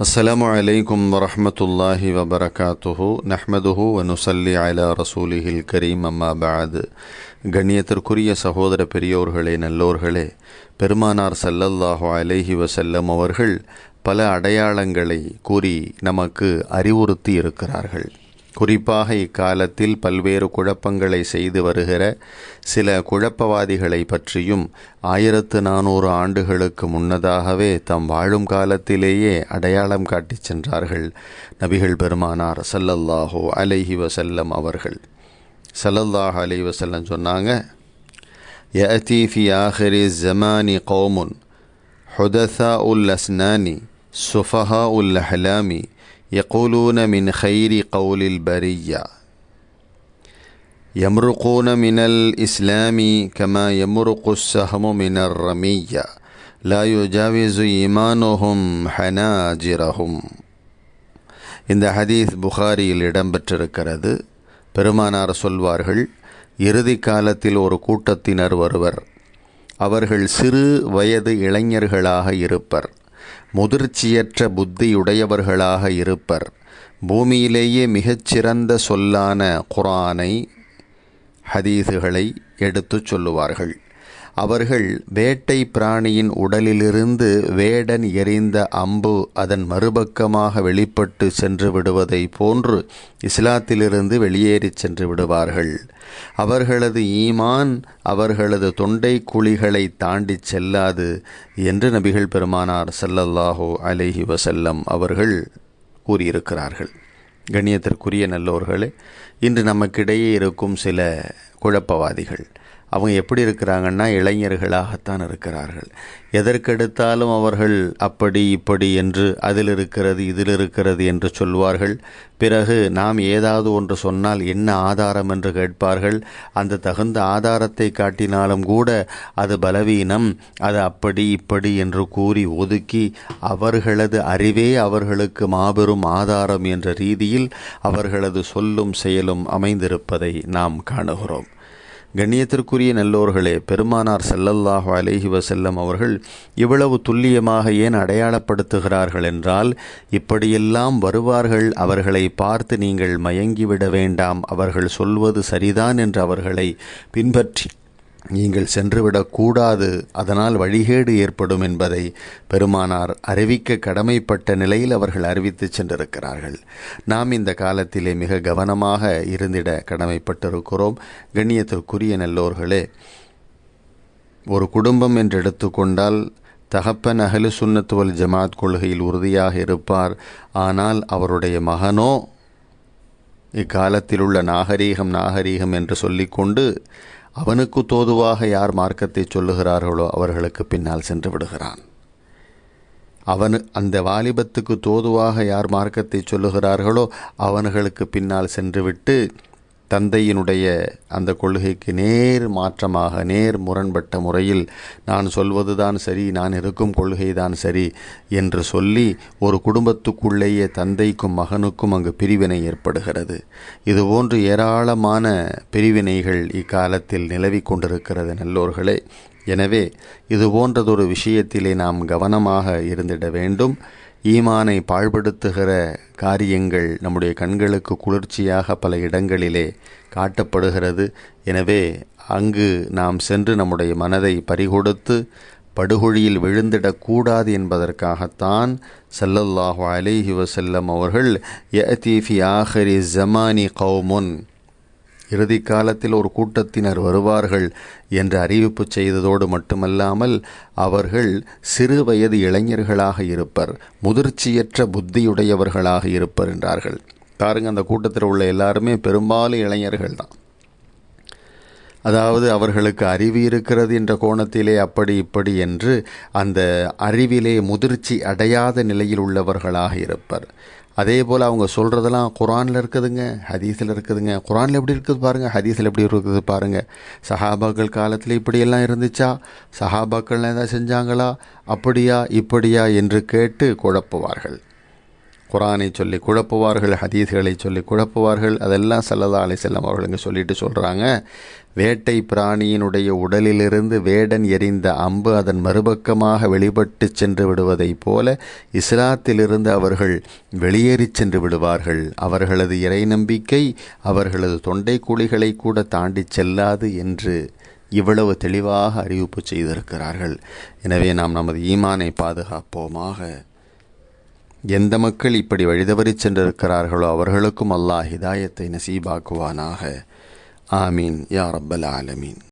السلام عليكم ورحمة الله وبركاته نحمده ونصلي على رسوله الكريم أما بعد கண்ணியத்திற்குரிய சகோதர பெரியோர்களே நல்லோர்களே பெருமானார் சல்லல்லாஹு அலைஹி வசல்லம் அவர்கள் பல அடையாளங்களை கூறி நமக்கு அறிவுறுத்தி இருக்கிறார்கள் குறிப்பாக இக்காலத்தில் பல்வேறு குழப்பங்களை செய்து வருகிற சில குழப்பவாதிகளை பற்றியும் ஆயிரத்து நானூறு ஆண்டுகளுக்கு முன்னதாகவே தாம் வாழும் காலத்திலேயே அடையாளம் காட்டிச் சென்றார்கள் நபிகள் பெருமானார் சல்லல்லாஹோ அலைஹி வசல்லம் அவர்கள். சல்லல்லாஹ் அலைஹி வசல்லம் சொன்னாங்க யதீஃபி ஆஹரி ஜமானி கௌமுன் ஹுதசா உல் அஸ்னானி சுஃபஹா உல் ஹலாமி يقولون من خير قول البرية يمرقون من الإسلام كما يمرق السهم من الرمية لا يجاوز إيمانهم حناجرهم இந்த ஹதீஸ் புகாரியில் இடம்பெற்றிருக்கிறது பெருமானார் சொல்வார்கள் இறுதி காலத்தில் ஒரு கூட்டத்தினர் வருவர் அவர்கள் சிறு வயது இளைஞர்களாக இருப்பர் முதிர்ச்சியற்ற புத்தியுடையவர்களாக இருப்பர். பூமியிலேயே மிகச்சிறந்த சொல்லான குரானை ஹதீஸுகளை எடுத்துச் சொல்லுவார்கள். அவர்கள் வேட்டை பிராணியின் உடலிலிருந்து வேடன் எறிந்த அம்பு அதன் மறுபக்கமாக வெளிப்பட்டு சென்று விடுவதை போன்று இஸ்லாத்திலிருந்து வெளியேறி சென்று விடுவார்கள். அவர்களது ஈமான் அவர்களது தொண்டை குழிகளை தாண்டி செல்லாது என்று நபிகள் பெருமானார் சல்லல்லாஹோ அலைஹி வசல்லம் அவர்கள் கூறியிருக்கிறார்கள். கண்ணியத்திற்குரிய நல்லோர்களே இன்று நமக்கிடையே இருக்கும் சில குழப்பவாதிகள் அவங்க எப்படி இருக்கிறாங்கன்னா இளைஞர்களாகத்தான் இருக்கிறார்கள். எதற்கெடுத்தாலும் அவர்கள் அப்படி இப்படி என்று அதில் இருக்கிறது இதில் இருக்கிறது என்று சொல்வார்கள். பிறகு நாம் ஏதாவது ஒன்று சொன்னால் என்ன ஆதாரம் என்று கேட்பார்கள். அந்த தகுந்த ஆதாரத்தை காட்டினாலும் கூட அது பலவீனம் அது அப்படி இப்படி என்று கூறி ஒதுக்கி அவர்களது அறிவே அவர்களுக்கு மாபெரும் ஆதாரம் என்ற ரீதியில் அவர்களது சொல்லும் செயலும் அமைந்திருப்பதை நாம் காணுகிறோம். கண்ணியத்திற்குரிய நல்லோர்களே பெருமானார் செல்லல்லாஹ் அலேஹி வசல்லம் அவர்கள் இவ்வளவு துல்லியமாக ஏன் அடையாளப்படுத்துகிறார்கள் என்றால் இப்படியெல்லாம் வருவார்கள் அவர்களை பார்த்து நீங்கள் மயங்கிவிட வேண்டாம் அவர்கள் சொல்வது சரிதான் என்று அவர்களை பின்பற்றி நீங்கள் சென்றுவிடக்கூடாது. அதனால் வழிகேடு ஏற்படும் என்பதை பெருமானார் அறிவிக்க கடமைப்பட்ட நிலையில் அவர்கள் அறிவித்து சென்றிருக்கிறார்கள். நாம் இந்த காலத்திலே மிக கவனமாக இருந்திட கடமைப்பட்டிருக்கிறோம். கண்ணியத்திற்குரிய நல்லோர்களே ஒரு குடும்பம் என்று எடுத்துக்கொண்டால் தகப்பன் அகலு சுன்னத்துவல் ஜமாத் கொள்கையில் உறுதியாக இருப்பார். ஆனால் அவருடைய மகனோ இக்காலத்தில் உள்ள நாகரீகம் நாகரீகம் என்று சொல்லிக்கொண்டு அவனுக்கு தோதுவாக யார் மார்க்கத்தை சொல்லுகிறார்களோ அவர்களுக்கு பின்னால் சென்று விடுகிறான். அவனு அந்த வாலிபத்துக்கு தோதுவாக யார் மார்க்கத்தை சொல்லுகிறார்களோ அவன்களுக்கு பின்னால் சென்றுவிட்டு தந்தையினுடைய அந்த கொள்கைக்கு நேர் மாற்றமாக நேர் முரண்பட்ட முறையில் நான் சொல்வதுதான் சரி நான் இருக்கும் கொள்கைதான் சரி என்று சொல்லி ஒரு குடும்பத்துக்குள்ளேயே தந்தைக்கும் மகனுக்கும் அங்கு பிரிவினை ஏற்படுகிறது. இதுபோன்று ஏராளமான பிரிவினைகள் இக்காலத்தில் நிலவி கொண்டிருக்கிறது நல்லோர்களே. எனவே இது போன்றதொரு விஷயத்திலே நாம் கவனமாக இருந்திட வேண்டும். ஈமானை பாழ்படுத்துகிற காரியங்கள் நம்முடைய கண்களுக்கு குளிர்ச்சியாக பல இடங்களிலே காட்டப்படுகிறது. எனவே அங்கு நாம் சென்று நம்முடைய மனதை பறிகொடுத்து படுகொழியில் விழுந்திடக்கூடாது என்பதற்காகத்தான் சல்லல்லாஹு அலைஹி வசல்லம் அவர்கள் யதீஃபி ஆஹரி ஜமானி கௌமுன் இறுதி காலத்தில் ஒரு கூட்டத்தினர் வருவார்கள் என்று அறிவிப்பு செய்ததோடு மட்டுமல்லாமல் அவர்கள் சிறு வயது இளைஞர்களாக இருப்பர் முதிர்ச்சியற்ற புத்தியுடையவர்களாக இருப்பர் என்றார்கள். பாருங்க அந்த கூட்டத்தில் உள்ள எல்லாருமே பெரும்பாலும் இளைஞர்கள் தான். அதாவது அவர்களுக்கு அறிவு இருக்கிறது என்ற கோணத்திலே அப்படி இப்படி என்று அந்த அறிவிலே முதிர்ச்சி அடையாத நிலையில் உள்ளவர்களாக இருப்பர். அதே போல் அவங்க சொல்கிறதெல்லாம் குரானில் இருக்குதுங்க ஹதீஸில் இருக்குதுங்க. குரானில் எப்படி இருக்குது பாருங்கள் ஹதீஸில் எப்படி இருக்குது பாருங்கள் சஹாபாக்கள் காலத்தில் இப்படியெல்லாம் இருந்துச்சா? சஹாபாக்கள்லாம் எதாவது செஞ்சாங்களா? அப்படியா இப்படியா என்று கேட்டு குழப்புவார்கள். குரானை சொல்லி குழப்புவார்கள் ஹதீஸ்களை சொல்லி குழப்புவார்கள். அதெல்லாம் சல்லதா அலை செல்லம் அவர்களுங்க சொல்லிட்டு சொல்கிறாங்க வேட்டை பிராணியினுடைய உடலிலிருந்து வேடன் எரிந்த அம்பு அதன் மறுபக்கமாக வெளிப்பட்டு சென்று விடுவதைப் போல இஸ்லாத்திலிருந்து அவர்கள் வெளியேறி சென்று விடுவார்கள். அவர்களது இறை நம்பிக்கை அவர்களது தொண்டை குழிகளை கூட தாண்டி செல்லாது என்று இவ்வளவு தெளிவாக அறிவிப்பு செய்திருக்கிறார்கள். எனவே நாம் நமது ஈமானை பாதுகாப்போமாக. எந்த மக்கள் இப்படி வழிதவறி சென்றிருக்கிறார்களோ அவர்களுக்கும் அல்லாஹ் ஹிதாயத்தை நசீபாக்குவானாக. آمين. يا رب العالمين.